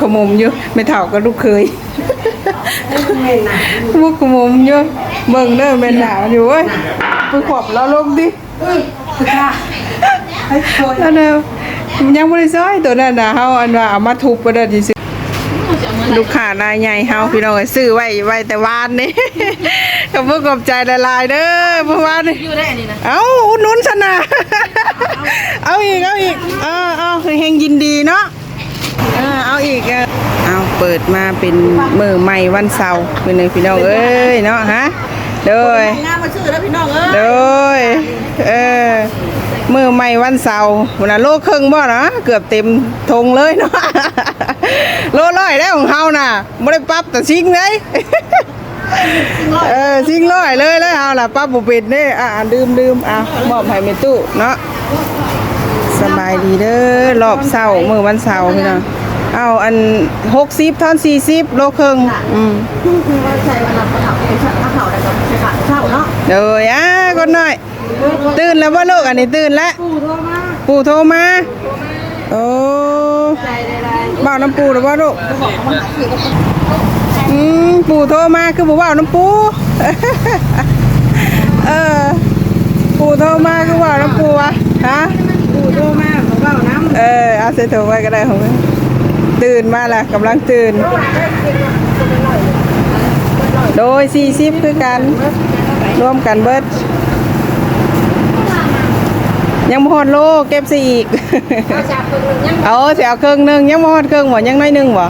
ขมุมอยู่ไม่เท่ากับลูกเคยมุกขมุมอยู่เบิ่งเด้อแม่นหนาวอยู่เว้ยไปขอบเราลงดิไอ้คนอันเดียวยังบ่ได้ซอยตัวนั้นน่ะเฮาอันว่าเอามาทุบบ่ได้สิลูกค้ารายใหญ่เฮาพี่น้องเอ้ยซื้อไว้ไว้แต่วานนี่ขอบคุณขอบใจหลายๆเด้อเมื่อวานนี่อยู่ได้อันนี้นะเอาอุดหนุนชนะเอาอีกเอาอีกเออเอาคือเฮงยินดีเนาะเออเอาอีกเออเอาเปิดมาเป็นมือใหม่วันเสาร์เป็นไงพี่น้องเอ้ยเนาะฮะโดยงานมาชื่อแล้วพี่น้องเอ้ยโดยเออมือใหม่วันเสาร์วันน่ะโลครึ่งบ่นะเกือบเต็มธงเลยเนาะโลร้อยได้ของเฮาน่ะบ่ได้ปรับแต่ซิงเลยเออซิงร้อยเลยแล้วเอาล่ะป้าบุปิดนี่อะดื่มดื่มอะมอบให้แม่ตู้เนาะสบายดีเด้อรอบเสาร์มื้อวันเสาร์พี่น้อง เอาอัน60ท่อน40โลครึ่งอืมคือว่าใส่วันละประทับเป็นชักเข่าได้ก็ใส่ขาเข่าเนาะเด้ออะก่อนหน่อย ตื่นแล้วบ่ลูกอันนี้ตื่นแล้วปู่โทรมาปู่โทรมาโอ้บ่าวน้ำปูหรือบ่ลูกอืมปู่โทรมาคือบ่บ่าวน้ำปูเออปู่โทรมาคือบ่าวน้ำปูวะฮะปู่โทรมาบอกว่าน้ำเออเอาใส่ถุงไว้ก็ได้ของมึง ตื่นมาละกำลังตื่น โดย 40 คือกันร่วมกันเบิด ยังบ่ฮอดโลเก็บซะอีก เอาสิเอาครึ่งหนึงยังบ่ฮอดครึ่งบ่ยังน้อยหนึงบ่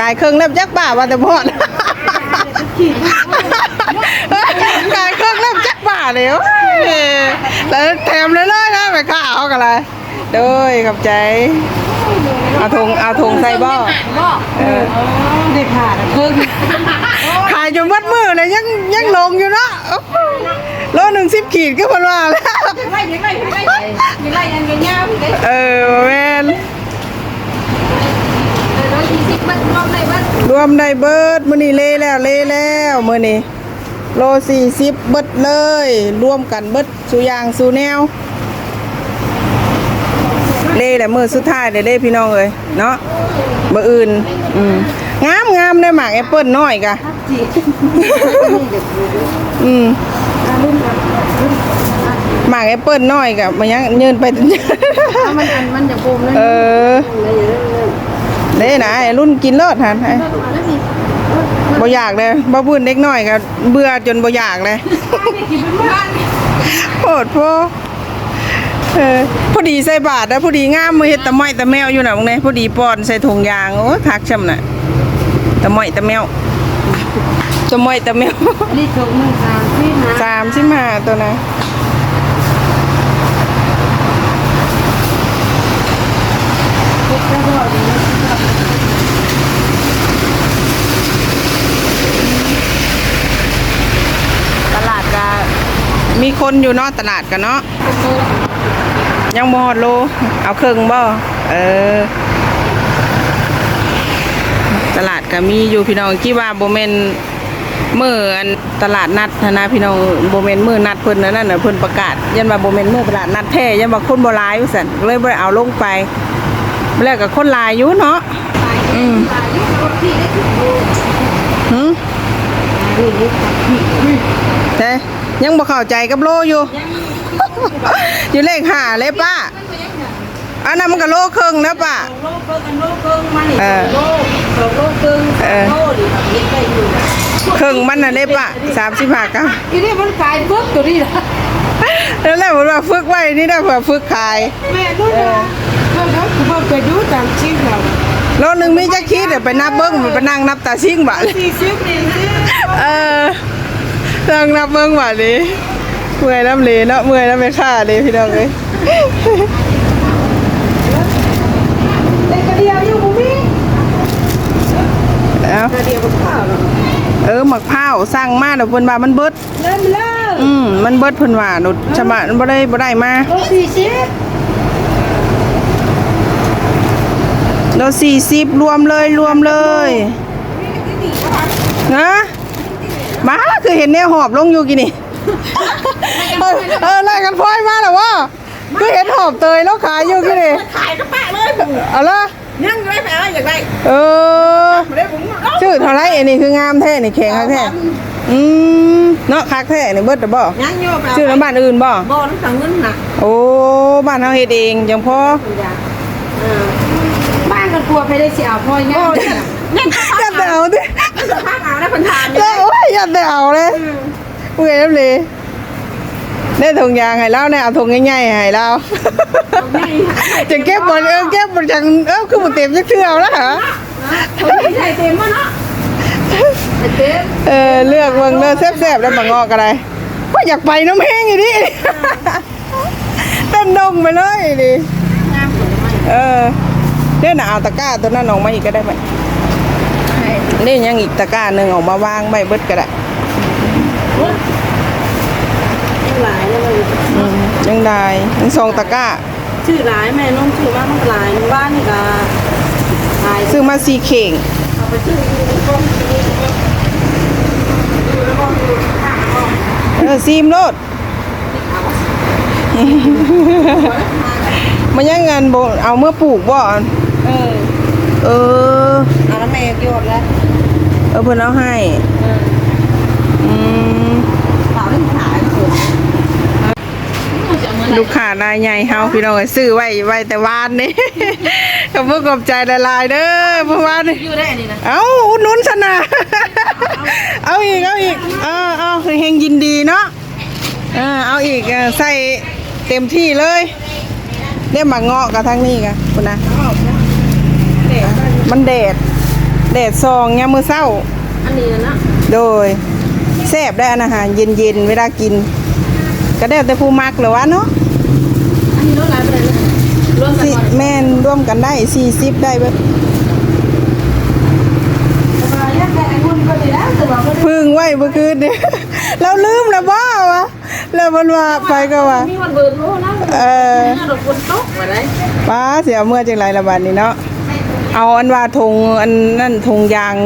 กายครึ่งแล้วจักบ้าว่าแต่บ่ฮอดกายครึ่งแล้วจักบ้าเลยโอ้ยแล้วแถมเลยเลยนะไปข้าเอากันเลยโดยขอบใจ เอาธงเอาธงใส่บ่บอกเออเด็กขาดเพิ่งขายจนวัดมือเลยยังยังลงอยู่เนาะโลหนึ่งสิบขีดก็พอว่าแล้วยังไงยังไงยังไงยังไงยังไงเงี้ยพี่เด็กเออแม่นร้อยยี่สิบมันรอบไหนบ้างรวมได้เบิดมื้อนี้เละแล้วเละแล้วมื้อนี้โลสี่สิบเบิดเลย รวมกันเบิดสู่อย่างสู่แนว เล่แหละมือสุดท้ายเด้เด้พี่น้องเอ้ยเนาะมื้ออื่นอืมงามงามได้หมากแอปเปิ้ลน้อยกะอืมหมากแอปเปิ้ลน้อยกะมันยังยืนไปมันอันมันจะโกงเลยเออเด้นะไอ้รุ่นกินเลิศหันไอ้บ่อยากเลยบ่พื้นเด็กน้อยก็เบื่อจนบ่อยากเลยโพดโพ เออพอดีใส่บาทนะพอดีงามมือเฮ็ดตะไม้ตะแมวอยู่น่ะมึงเนี่ยพอดีป้อนใส่ถุงยางโอ้ทักช่ำน่ะตะไม้ตะแมวตะไม้ตะแมวนี่ถูกหนึ่งสามที่นะสามสิบห้าตัวนะตลาดก็มีคนอยู่เนาะตลาดกันเนาะ ยังบ่ฮอดโล เอาครึ่งบ่เออ ตลาดก็มีอยู่พี่น้องที่ว่าบ่แม่นมื้ออันตลาดนัดนะนะพี่น้องบ่แม่นมื้อนัดเพิ่นนั่นน่ะเพิ่นประกาศ ยันว่าบ่แม่นมื้อตลาดนัดแท้ยันว่าคนบ่หลายว่าซั่นเลยบ่ได้เอาลงไปแล้วก็คนหลายอยู่เนาะอืมหืมแต่ยังบ่เข้าใจกับโลอยู่ อยู่เลขห้าเลยป้าอันนั้นมันก็โลครึ่งนะป้าโลกเกินโลกเกินมานี่เออโลกสองโลกเกินโลดิแบบนี้ได้อยู่ครึ่งมันน่ะเลยป้าสามสิบห้าเก้าทีนี้มันขายเพิ่มตัวนี้ละแล้วแหละผมว่าฝึกไว้นี่ได้เผื่อฝึกขายแม่นู่นนะมันเขาคือว่าไปดูตามชีพเราโลนึงมีจะคิดเดี๋ยวไปนับเบิ้งไปนั่งนับตาชิงบาทเลยสี่สิบนี่สิเออนั่งนับเบิ้งบาท เลยเมื่อยน้ำเลยเนาะเมื่อยน้ำไม่ค่าเลยพี่น้องเอ้ยเด็กกระเดียวอยู่บุ้มี่เอากระเดียวกับข้าวเนาะเออหมักพร้าวสั่งมาเดี๋ยวเพิ่นว่ามันเบิดเริ่มเลิกอืมมันเบิดเพิ่นว่าหนูชะมะบ่ได้บ่ได้มาโลสี่สิบโลสี่สิบรวมเลยรวมเลยนะมาคือเห็นแนวหอบลงอยู่กี่นี่ เออเออไล่กันพลอยมาแล้วว่าคือเห็นหอบเตยแล้วขายอยู่กี่นี่ขายกระปะเลยเอาละยังไม่แพ้อยากได้เออไม่ได้ผมเนาะชื่อเท่าไรอันนี้คืองามแท้นี่แข็งคักแท้อืมเนาะคักแท้นี่เบิดเด้อบ่ยังโยมชื่อน้ำบ้านอื่นบ่บ่ต้องสั่งเงินนะโอ้บ้านเฮาเฮ็ดเองจังพอเออบ้านกันกลัวไปได้เสียพ่อยโอ้ง่ายยเนี่ยอย่าแต่เอาดิพักเอาได้พันทานเอ้ยโอ้ยอย่าแต่เอาเลย เมื่อยแล้วเลยได้ถุงยางให้เราเนี่ยเอาถุงใหญ่ๆให้เราจะเก็บบ่เออเก็บบ่จังเออคือบ่เต็มจักเทื่อแล้วเหรอคนที่ใส่เต็มวะเนาะเต็มเออเลือกเบิ่งเด้อแซ่บๆแล้วมางอกก็ได้ก็อยากไปน้ำแห้งอีดิเต้นดงไปเลยดิงามผลไม้เออเดี๋ยวน่ะเอาตะกร้าตัวนั้นออกมาอีกก็ได้ไหมนี่ยังอีกตะกร้าหนึงออกมาวางใบเบิดก็ได้ หลายเลยอืมยังได้ยังสองตะกร้า ชื่อหลายแม่น้องชื่อว่ามันหลายบ้านนี่ก็หลายซื้อมาสีเข่ง เอาไปชื่อก้มดูแล้วก็ดูข้างห้องเออซีมโลด มันยังเงินโบเอาเมื่อปลูกบ่เออเออ เอาแล้วแม่โยนแล้ว เออเพิ่นเอาให้เอออืมเป ล่าเล่นขายสุดลูกค้ารายใหญ่เฮาพี่น้องเอ้ยซื้อไว้ไว้แต่วานนี่ ขอบคุณขอบใจละลายๆเด้อเมื่อวานนี่อยู่ได้อันนี้นะเอาอุดหนุนชนะเอาอีกเอาอีกเออเอาเฮงยินดีเนาะเออเอาอีกเออใส่เต็มที่เลยเรียกมาเงาะกับทางนี้กันคุณนะเด็กมันแดดแดดซองยามมือเศร้า อันนี้นะโดย แซ่บได้อาหารเย็นๆเวลากิน ก็ได้แต่ผู้มักเหรอวะเนาะอันนี้รถอะไรไปเลยรวมกันสิหมดแม่นร่วมกันได้40ได้เบิดแต่ว่าอยากได้ไอ้หุ่นก็ดีแล้วแต่ว่าก็พึ่งไว้เมื่อคืนนี่เราลืมแล้วบ้าวะแล้วมันว่าไปก็ว่ามีวันเบิร์ดรู้นะเออเมื่อเราฝนตกมาได้ป้าเสียเมื่อจังไรละบาดนี้เนาะเอาอันว่าธงอันนั่นธงยาง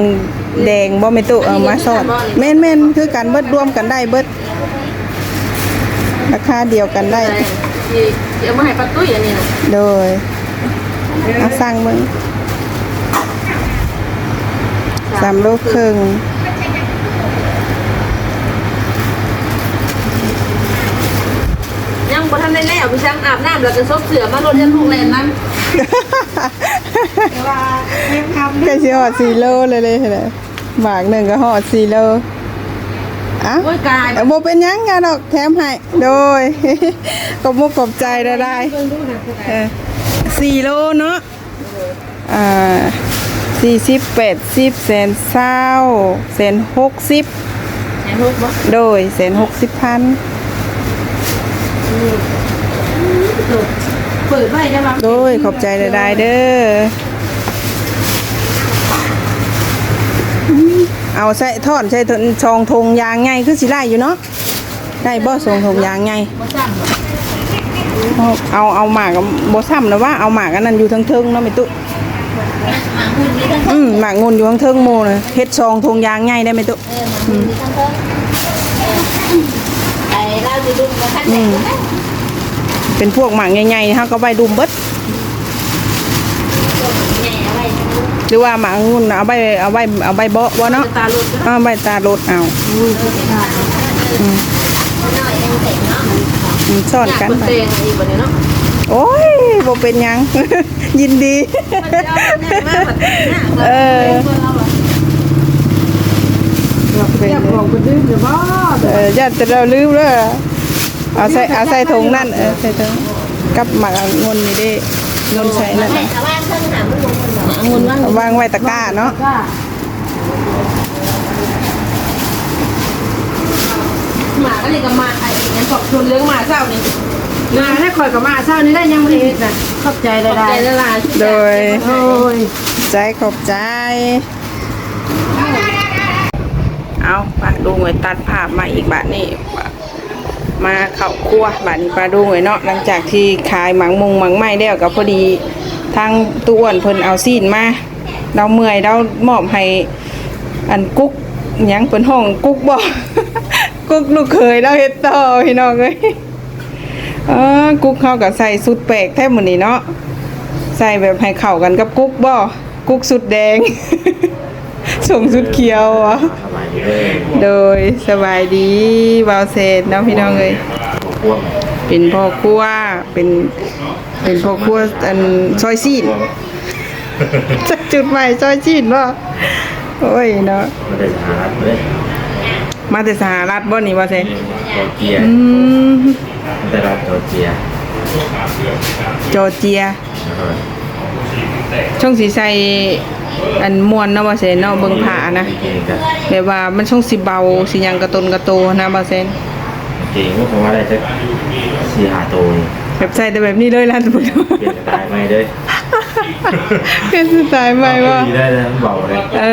แดงบ่แม่ตุเอามาสอดแม่นแม่นคือกันเบิดรวมกันได้เบิดราคาเดียวกันได้ที่ที่เอามาให้ป้าตุ้ยอันนี้นะโดยเอาสั่งมึงสามโลครึ่งยังบ่ทันได้แล้วพี่ช้างอาบน้ำแล้วก็ซบเสือมาลดยันลูกแลนนั้นแต่ ว่าเทมคำใกล้สิฮอด4โลเลยเลยเหรอหมากหนึ่งก็ฮอด4โลอะโอ้ยกายโบเป็นหยังกันดอกแถมให้โดย กบมุกกบใจได้ได้เบิ่งดูนะคือเออสี่โลเนาะอ่าสี่สิบแปดสิบแสนเศร้าแสนหกสิบแหนทุกบ่โดยแสนหกสิบพัน เปิดไว้ได้บ่โดยขอบใจได้ได้เด้ออืมเอาใส่ทอดใส่ชองทงยางไงคือสิได้อยู่เนาะ ได้บ่ทรงทงยางไงบ่ซ้ำเอาเอาเอาหมากกับโบซ้ำนะว่าเอาหมากอันนั้นอยู่ทั้งเทิงๆเนาะไม่ตุหาหุ่นนี้ทั้งอืมหมากงุนอยู่ทั้งเทิงโมนะเฮ็ดซองทงยางไงได้ไหมตุเออหาหุ่นนี้ทั้งเพิ่งไอ้เราจะดูมาทันแต่นะ เป็นพวกหมากใหญ่ๆเฮาก็ใบดุมเบิดแง่อะไรหรือว่าหมากงุนน่ะเอาใบเอาใบเอาใบเบาะบ่เนาะตาลุดเอาใบตาลดเอาน้อยยังเสร็จเนาะอืมซ่อนกันคนไปเตงอีกบ่เนี่ยเนาะโอ้ยบ่เป็นหยัง ยินดีเออเราเป็นของคนดื้อหรือบ่เออญาติแต่เราลืมเลย เอาใส่เอาใส่ถุงนั่นเออใส่ถุงกับหมากงุนนี่เด้งุนใส่นั่นให้น่ะชาวบ้านเพิ่งหามันลงมันหรอองุ่นว่างเอาวางไว้ตะกร้าเนาะก็หมาก็เลยกับมาไอ้งั้นขอบคุณเรื่องหมาเศร้านี่มาให้คอยกับหมาเศร้านี่ได้ยังไม่ได้เฮ็ดน่ะขอบใจได้ได้ใจละลายโดยโอ้ยใจขอบใจ เอาปลาดุงไว้ตัดภาพมาอีกบาทนี่ มาเข้าครัวบานี้ปลาดุงไว้เนาะหลังจากที่ขายหมังมุงหมังไม้แล้วก็พอดีทางตู้อ้วนเพิ่นเอาซีนมาเราเมื่อยเรามอบให้อันกุ๊กยังเพิ่นห้องกุ๊กบ่กุ๊กลูกเคยเราเฮ็ดต่อพี่น้องเอ้ยเออกุ๊กเข้าก็ใส่สุดแปลกแท้มื้อนี้เนาะใส่ใส่แบบให้เข้ากันกับกุ๊กบ่กุ๊กสุดแดง ส่งสุดเขียวอะสบายดีเลยโดยสบายดีบาวเซนเนาะพี่น้องเอ้ยพวกเป็นพ่อครัวเป็นเป็นพ่อครัวอันซอยซีนจักจุดใหม่ซอยซีนบ่โอ้ยเนาะไม่ได้หาเลยมาแต่สหรัฐบ่นี่ว่าเซนโตเกียอืมไม่ได้รับโตเกียจอร์เจียช่องสีใส อันม่วนเนาะบ่เซนเนาะเบิ่งผ้านะเก่งกันแบบว่ามันช่องสิเบาสิหยังกระตนกระโตนะบ่เซนเก่งก็คงว่าได้จะสี่หาโตนี่แบบใส่แต่แบบนี้เลยล่ะสมมุติเปลี่ยนสไตล์ใหม่เลยเป็นสไตล์ใหม่ว่าดีได้เลยเบาเลยเอ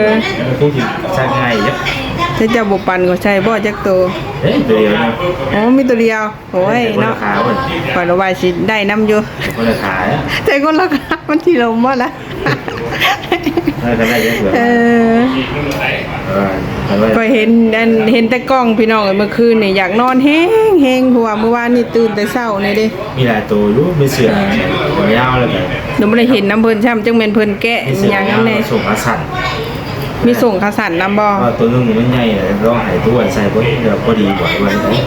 อพูดถึงช่างง่ายยับถ้าเจ้าบ่ปันก็ใช่บ่จักโตเฮ้ยตัวเดียวนะอ๋อมีตัวเดียวโอ้ยคนละเนาะขาเหมือนปล่อยระบายสิได้น้ำอยู่คนละขาเนี่ยแต่คนละครับมันที่ลมบ่ละเออ ทำได้เยอะเหลือเออเออทำได้ก็เห็นอันเห็นแต่กล้องพี่น้องเอ้ยเมื่อคืนนี่อยากนอนแห้งแห้งเพราะว่าเมื่อวานนี่ตื่นแต่เช้านี่เด้มีหลายตัวรู้ไม่เสื่อมหัวยาวเลยแบบเดี๋ยวบ่ได้เห็นน้ำเพิ่นช่ำจังแม่นเพิ่นแกะมีอิเสื่หอยังมยาวแน่ส่งมาสั่นมีส่งขาสั่นน้ำบ่ว่าตัวนึงมันใหญ่เลยร้องหายตัวใส่พอดีเดี๋ยวพอดีกว่าวันนี้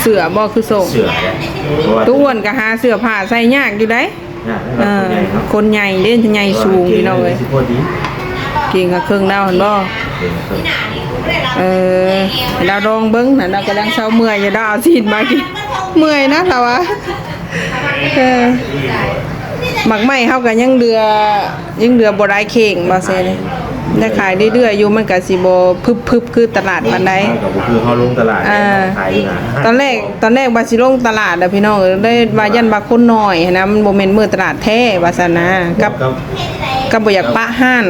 เสือบ่คือส่งเสือเนี่ยเพราะว่าตู้อ้วนก็หาเสื้อผ้าใส่ยากอยู่ได้ เนี่ยเออคนใหญ่เด้ใหญ่สูงพี่น้องเอ้ยสิพอดีเก่งกับเครื่องดาวเห็นบ่เก่งครับเออดาวดองเบิ้งน่ะเรากำลังเช้าเมื่อยอยู่ดาวเอาซีนมากินเมื่อยนะเราอะเออหมักไหม้เฮากันยังเดือยังเดือบ่ได้เข่งบ่เซ่เลย ได้ขายเรื่อยๆอยู่มันก็สิบ่พึบๆคือตลาดปานใด กับคือเขาลงตลาดอ่าขายอยู่นะตอนแรกตอนแรกว่าสิลงตลาดอะพี่น้องเอ้ยได้ว่ายันบาคนน้อยหั้นนะมันบ่แม่นมื้อตลาดแท้ว่าซั่นนะกับกับกับบ่อยากปะห้าน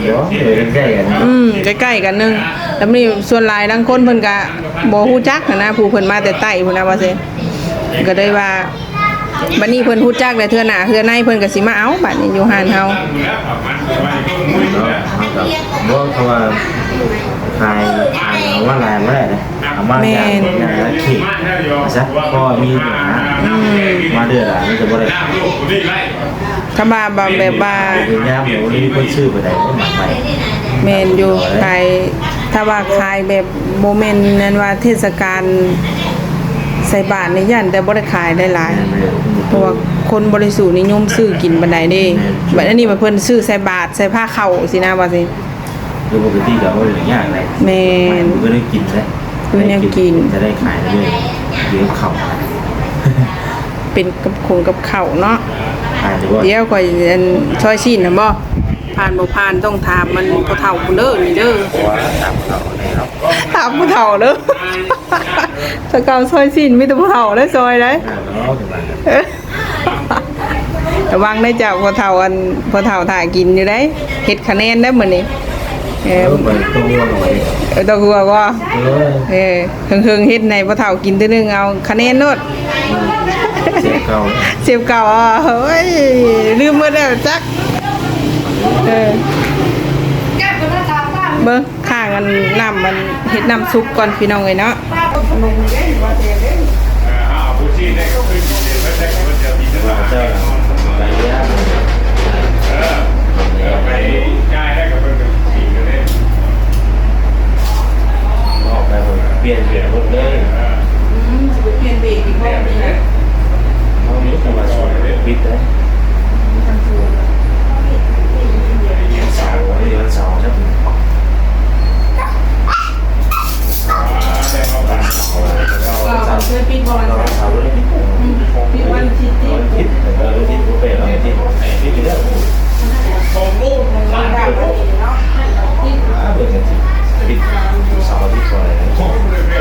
เดี๋ยวเดี๋ยวใกล้ๆกันอืมใกล้ๆกันนึงแล้วมีส่วนหลายบางคนเพิ่นก็บ่ฮู้จักหั้นนะผู้เพิ่นมาแต่ใต้พุ่นนะว่าซี่ก็เลยว่า บัดนี้เพิ่นฮู้จักแล้วเทื่อหน้าเทื่อในเพิ่นก็สิมาเอาบัดนี้อยู่ห้านเฮาเนาะกับเพราะเขาว่าขายขายเอาว่าลายไม่ได้เลยเอามาอย่างอย่างละขีดซะก็มีปัญหามาเดือดอะมันจะบ่ได้ถ้ามาบ่แบบว่าเป็นย่ามหมูนี่คนชื่อไปไหนก็หมักไปแม่นอยู่ขายถ้าว่าขายแบบบ่แม่นนั่นว่าเทศกาลใส่บาตรนี่ยันแต่บ่ได้ขายได้หลาย เพราะว่าคนบริสุทธิ์นิยมซื้อกินบันไดเด้บัดอันนี้มาเพิ่นซื้อใส่บาทใส่ผ้าเข่าสินะว่าสิโดยปกติก็ว่าอย่างยากเลยแม่นมันก็ได้กินแล้วคือแนวกินจะได้ขายได้เลยเดี๋ยวเข่าเป็นกับคงกับเข่าวเนาะขายหรือว่าเดี๋ยวก่อยอันซอยชิ้นน่ะบ่ผ่านบ่ผ่านต้องถามมันผู้เฒ่าผู้เด้อนี่เด้อว่าตามเราในเราถามผู้เฒ่าเด้อถ้าเก่าซอยชิ้นมีแต่ผู้เฒ่าได้ซอยได้เราถึงมาเอ้อระวังได้เจ้าผู้เฒ่าอันผู้เฒ่าถ่ากินอยู่ได้เฮ็ดคะแนนได้มื้อนี้เอเอออไปตัวเราไปเออตะหัวก็เออเออเฮิงๆเฮ็ดในบ่เฒ่ากินเทื่อนึงเอาคะแนนโนดเสียเก่าเสียบเก่าอะเฮ้ยลืมหมดแล้วจักเออเบิ่งข้างกันน้ำมันเฮ็ดน้ำซุปก่อนพี่น้องเอ้ยเนาะเจ้า ไปยากออกไปเปลี่ยนเปลี่ยนรถเลยเปลี่ยนเบรกอีกรอบนึงนะเขามีจังหวะสวยปิดเลยเสาร์นี่วันเสาร์ใช่ไหมเสาร์วัน เสาร์แล้วก็ก็วันเสาช่วยปิดบ่เราวันเสาร์เลยปิดปิดวันทิตย์ที่เออปิดบุฟเป็นแล้วปิดปิดกี่เรื่องดับวันนี้เนาะอ่เปิดกันปิดสาวทิตย์ก่อนเลย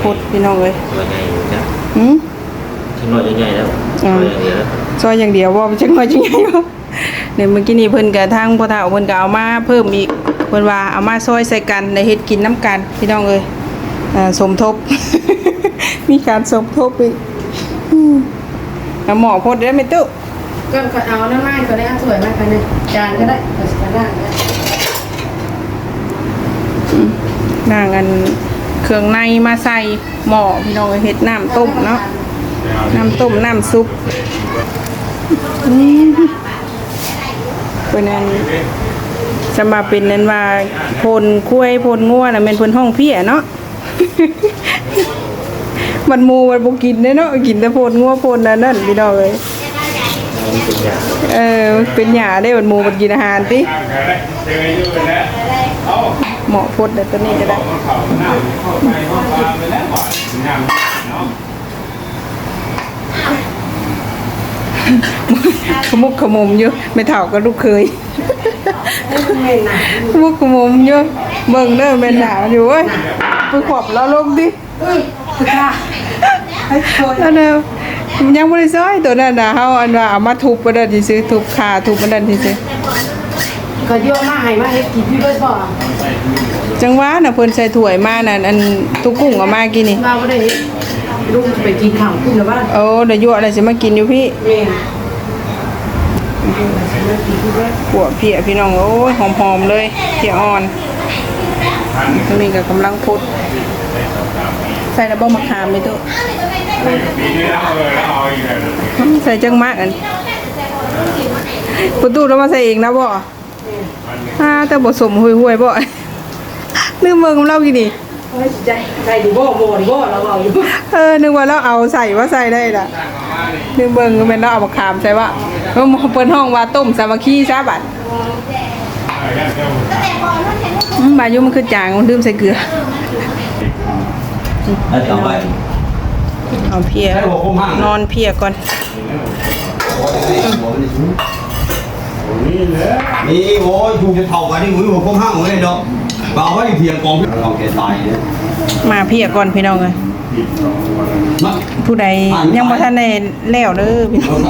เปิดกันไม่ได้พี่น้องเอ้ยตัวใหญ่อยู่จ้ะหืมชิ้นน้อยใหญ่ๆแล้วอ่าตัวใหญ่แล้วซอยอย่างเดียวบ่จังว่าจังไงบ่เนี่ยเมื่อกี้นี้เพิ่นก็ทางพ่อเฒ่าเพิ่นก็เอามาเพิ่มอีกเพิ่นว่าเอามาซอยใส่กันได้เฮ็ดกินน้ำกันพี่น้องเอ้ยอ่าสมทบ มีการสมทบอีกอืมเอาหมอพดได้ไหมตุ๊ก็ก็เอาน้ำไม้ก็ได้เอาสวยมากกันเลยจานก็ได้ก็สิกันได้นางอัน เครื่องในมาใส่หม้อพี่น้องเอ้ยเฮ็ดน้ำต้มเนาะน้ำต้มน้ำซุปอืมเป็นอันจะมาเป็นนั้นว่าพลคุ้ยพลงัวน่ะแม่นเพิ่นห้องเพี่เนาะมันหมูมันบ่กินเด้เนาะกินแต่โพนงัวโพนนั่นนั่นพี่น้องเอ้ยมันเป็นอย่างเออเป็นหญ้าได้มันหมูมันกินอาหารติ เหมาะพดแต่ตัวนี้ก็ได้ขมุกขมุมอยู่ไม่เท่ากับลูกเคยขมุกขมุมอยู่เบิ่งเด้อแม่นหนาวอยู่เว้ยไปขอบเราลงดิค่ะให้สวยอันนั้นยังบ่ได้ซอยตัวนั้นน่ะเฮาอันว่าเอามาทุบบ่ได้ซื่อๆทุบขาทุบมันนั่นซื่อ ก็เยอะมาให้มาให้กินพี่เบิดบ่ๆจังหวะน่ะเพิ่นใส่ถ้วยมานั่นอันตุกกุ้งเอามากินนี่มาบ่ได้ลูกจะไปกินข้าวขึ้นแล้วบ้านโอ้เดี๋ยวยั่วอะไรสิมากินอยู่พี่แม่ขัวเพียพี่น้องโอ้ยหอมๆเลยเพียอ่อนตรงนี้ก็กำลังพุด ใส่ระเบิดมะขามนี่ตัวใส่จังมากอันประตูเรามาใส่เองนะบ่ อ่าแต่บ่สมห่วยๆบ่นึกเบิ่งของเรากี่นี่เฮ้ยใจใจดีบ่บ่ดีบ่เราเอาอยู่เออนึกว่าเราเอาใส่ว่าใส่ได้ล่ะนึกเบิ่งแม่นเราเอามะขามใส่ว่าเพิ่นเพิ่นห้องว่าต้มสามัคคีซะบัดอืมบายุมันคือจางมันดื่มใส่เกลือแล้วต่อไปเอาเพียนอนเพียก่อน นี่โอ้ยถูกจะเท่ากันนี่หมูหัวพงห้างเลยดอกเอาไว้เพียงกองเอาแกตายเนี่ยมาเพียก่อนพี่น้องเอ้ยมาผู้ใดยังบ่ทันได้แล้วเด้อพี่น้อง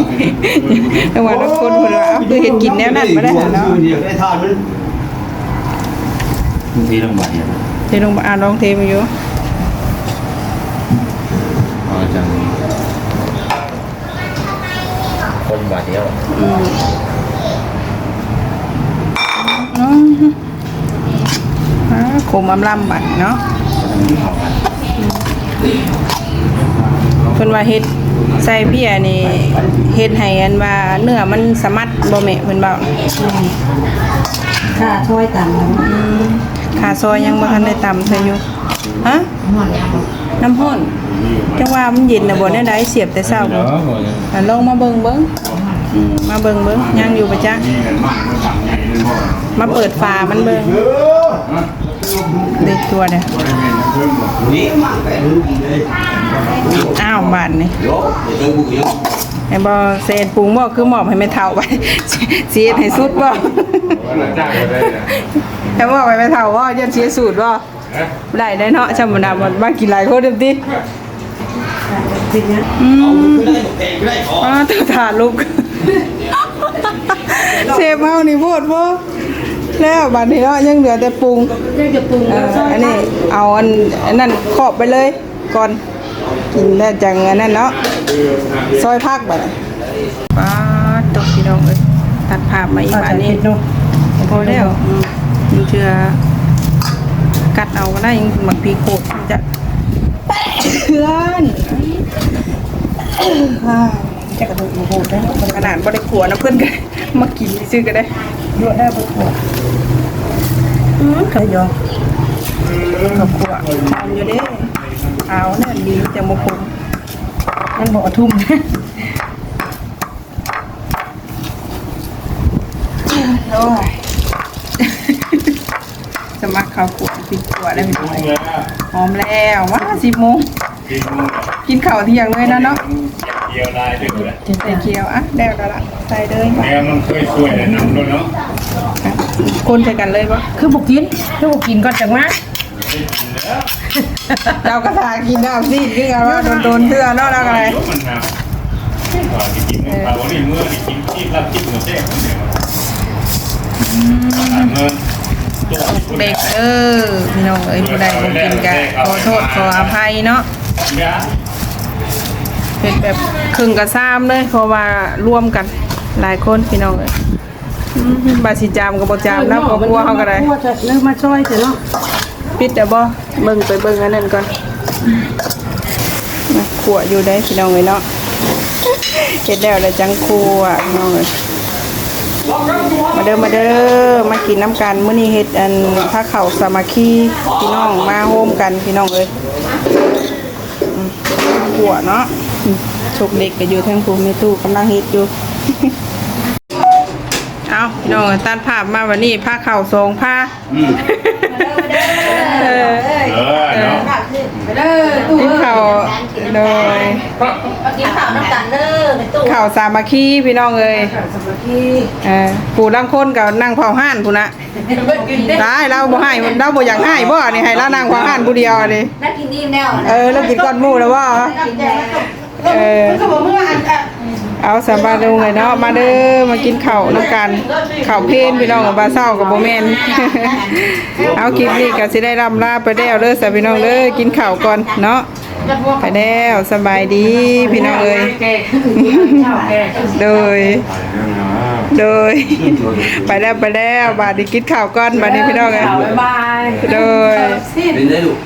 จังหวะนั้นคนเพิ่นว่าเอาคือเฮ็ดกินแนวนั้นบ่ได้หั่นเนาะเดียวได้ทานมันบางทีต้องบาดเนี่ยเดี๋ยวลงมาอ่านลองเทมาอยู่เอาจังคนบาดเดียวอืม อ่าขมอำลำบัดเนาะเพิ่นว่าเฮ็ดใส่เพียนี่เฮ็ดให้อันว่าเนื้อมันสมัดบ่แม่เพิ่นเว้าค่ะช่วยตามขาซอยยังบ่ทันได้ตำใส่อยู่ฮะน้ำร้อนจังว่ามันเย็นน่ะบ่ได้ได้เสียบแต่เช้าบ่อะลองมาเบิ่งเบิ่งอืมมาเบิ่งเบิ่งยังอยู่ประจักมาเปิดฝามันเบิ่ง เด็กตัวเนี่ยอ้าวบาดนี่โยเจอบุกยังไอ้บ่เซนปรุงบ่คือหมอบให้แม่เฒ่าไว้สิเฮ็ดให้สุดบ่ไอ้บอกให้แม่เฒ่าว่ยันเสียสูตรบ่ได้ได้เนาะจำบ่ได้บ่มากินหลายคนเด้อติเป็นเนี้ยอืมไม่ได้เตะไม่ได้ขออ๋อตัวถาลูกเชฟเฮานี่โพดบ่ แล้วบัดนี้เนาะยังเหลือแต่ปรุงยังจะปรุงเอแล้วอช่วยอันนี้เอาอันอันนั้นครอบไปเลยก่อนกินแล้วจังอันนั้นเนาะซอยผักบัดนี้ป้าดตกพี่น้องเอ้ยตัดภาพมาอีกบัดนี้ พอแล้วอืมมันเชื่อกัดเอาก็ได้ยังบักพีโคกจะ เพื่อนอ้าวจะกระดูกโหดได้ขนาดบ่ได้ขัวนะเพื่อนกัน มากินซื้อก็ได้เยอะได้บ่โหดอืมเคยยอมกับขัวทำอยู่เด้เอานั่นดีจะมาคุมมันบ่ทุ่มโอ้ยจะมาข้าวขัวปิดขัวได้ไหมหอมแล้วว่าสิบโมงกินมูกินข้าวเที่ยงเลยนะเนาะเดียวได้ด้วยเลยใส่เกี๊ยวอะแล้วก็ละ ใส่เลยแม่มันเคยช่วยแต่น้ำด้วยเนาะคนใส่กันเลยปะคือบ่กินคือบ่กินก่อนจังมาเราก็ทากินน้ำซีดคือกันว่าโดนๆเทื่อเนาะแล้วอะไรมันหนาวก่อนที่กินเมื่อปลาวันนี้เมื่อที่กินที่รับจิ้มหมดแจ้งเดี๋ยวเงินตัวเด็กเออพี่น้องเอ้ยผู้ใดบ่กินกันขอโทษขออภัยเนาะเนี่ยเป็นแบบครึ่งกับซ้ำเลยเพราะว่าร่วมกัน หลายคนพี่น้องเอ้ยอืมบาสิจามกับบ่จามนะเพราะกลัวเขาก็ได้ กลัวจะเริ่มมาช่วยเถอะเนาะปิดแต่บ่เบิ่งไปเบิ่งอันนั้นก่อนนะขัวอยู่ได้พี่น้องเอ้ยเนาะเฮ็ดแล้วแล้วจังขัวพี่น้องเอ้ยมาเด้อมาเด้อมากินน้ำกันมื้อนี้เฮ็ดอันผ้าข้าวสามัคคีพี่น้องมาโฮมกันพี่น้องเอ้ยอืมขัวเนาะอืมชกเด็กก็อยู่ทางภูมิตู้กำลังเฮ็ดอยู่ เอาพี่น้องเอ้ยตัดภาพมาวันนี้ผ้าข้าวสองผ้าเออเออเนาะไปเด้อตู้กินข้าวโดยกินข้าวน้ำตาลเด้อในตู้ข้าวสามัคคีพี่น้องเอ้ยสมาธิเออผู้ลังคนก็นั่งเผาห่านผู้นะได้เราบ่ให้เราบ่อยากให้บ่นี่ให้เรานั่งเผาห่านผู้เดียวนี่น่ากินนิ่มแน่วเออแล้วกินก้อนหมูแล้วบ่กินแล้วเออก็บอกเมื่ออัน เอาสบายลงเลยเนาะมาเด้อมากินข้าวนํกันข้าวเพลนพี่น้องกับบาเช้ากับโบแมนเอาคลิปนี้ก็สิได้รำลาไปแล้วเด้อสพี่น้องเด้อกินข้าวก่อนเนาะไปแล้วสบายดีพี่น้องเอ้ยเจ้าแกโดยโดยไปแล้วไปแล้วบาดนี้กินข้าวก่อนบาดนี้พี่น้องเอ้ยโดยเป็นได้ดูบ